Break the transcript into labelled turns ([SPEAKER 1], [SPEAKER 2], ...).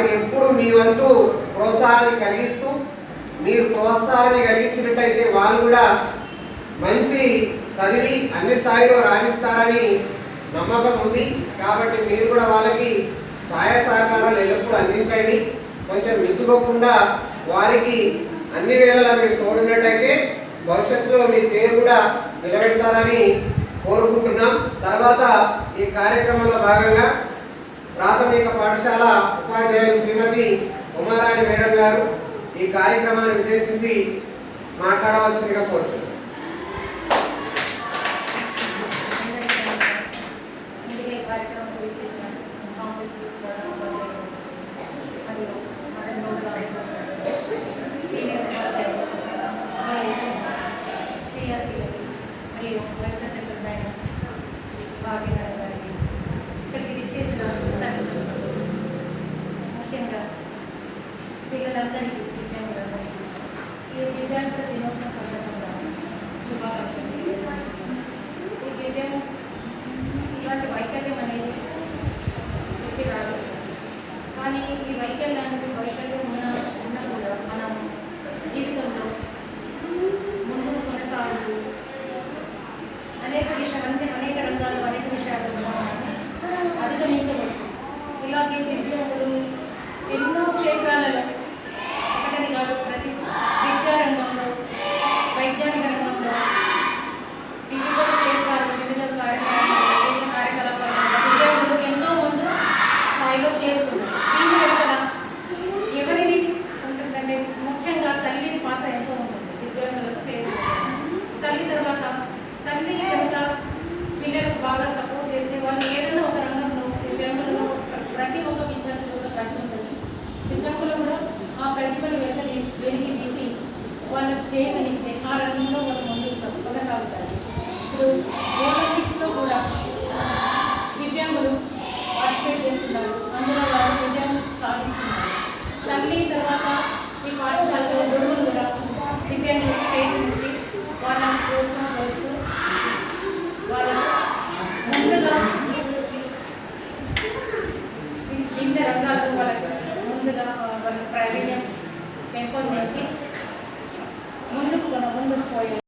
[SPEAKER 1] వారికి ఎప్పుడు మీ వంతు ప్రోత్సాహాన్ని కలిగిస్తూ మీరు ప్రోత్సాహాన్ని కలిగించినట్టయితే వాళ్ళు కూడా మంచి చదివి అన్ని స్థాయిలో రాణిస్తారని నమ్మకం ఉంది. కాబట్టి మీరు కూడా వాళ్ళకి సహాయ సహకారాలు ఎల్లప్పుడూ అందించండి. కొంచెం విసుగకుండా వారికి అన్ని వేళలా మీరు తోడినట్టయితే భవిష్యత్తులో మీ పేరు కూడా నిలబెడతారని కోరుకుంటున్నాం. తర్వాత ఈ కార్యక్రమంలో భాగంగా ప్రాథమిక పాఠశాల ఉపాధ్యాయులు శ్రీమతి ఉమారాణి మేడం గారు ఈ కార్యక్రమాన్ని ఉద్దేశించి మాట్లాడవలసిందిగా కోరుతున్నాం
[SPEAKER 2] మరియు మదన్ మరియు వెంకట సెంటర్ మేడం భాగ్యనగర్ గారికి ఇక్కడికి విచ్చేసిన ఈ దినోత్సవ సందర్భంగా శుభాకాంక్షలు తెలియజేస్తున్నాను ఈ ఇలాంటి వైకల్యం అనేది చెప్పి రాదు కానీ ఈ వైకల్యానికి భవిష్యత్తు ఉన్న ఉన్న కూడా మనం జీవితంలో ముందుకు కొనసాగుతూ అనేక విషయాలు అనేక రంగాల్లో అనేక విషయాలు అధిగమించవచ్చు ఇలాగే దివ్యాంగులు ఎన్నో క్షేత్రాలలో తల్లి కనుక పిల్లలకు బాగా సపోర్ట్ చేస్తే వాళ్ళు ఏదైనా ఒక రంగంలో దివ్యాంగులలో ప్రతి ఒక్క విద్యార్థులు ప్రతిభ ఉంటుంది. దివ్యాంగులు కూడా ఆ ప్రతిభను వెనక తీసి వెలికి తీసి వాళ్ళకి చేతనిస్తే ఆ రంగంలో వాళ్ళు ముందుకు కొనసాగుతారు. ఇప్పుడు ఒలింపిక్స్లో కూడా దివ్యాంగులు పార్టిసిపేట్ చేస్తున్నారు. అందులో వాళ్ళు విజయం సాధిస్తున్నారు. తల్లి తర్వాత ఈ పాఠశాలలో గురువులు కూడా దివ్యాంగులకు చేతనిచ్చి ప్రావీణ్యం పెంపొందించి ముందుకు ముందుకు పోయే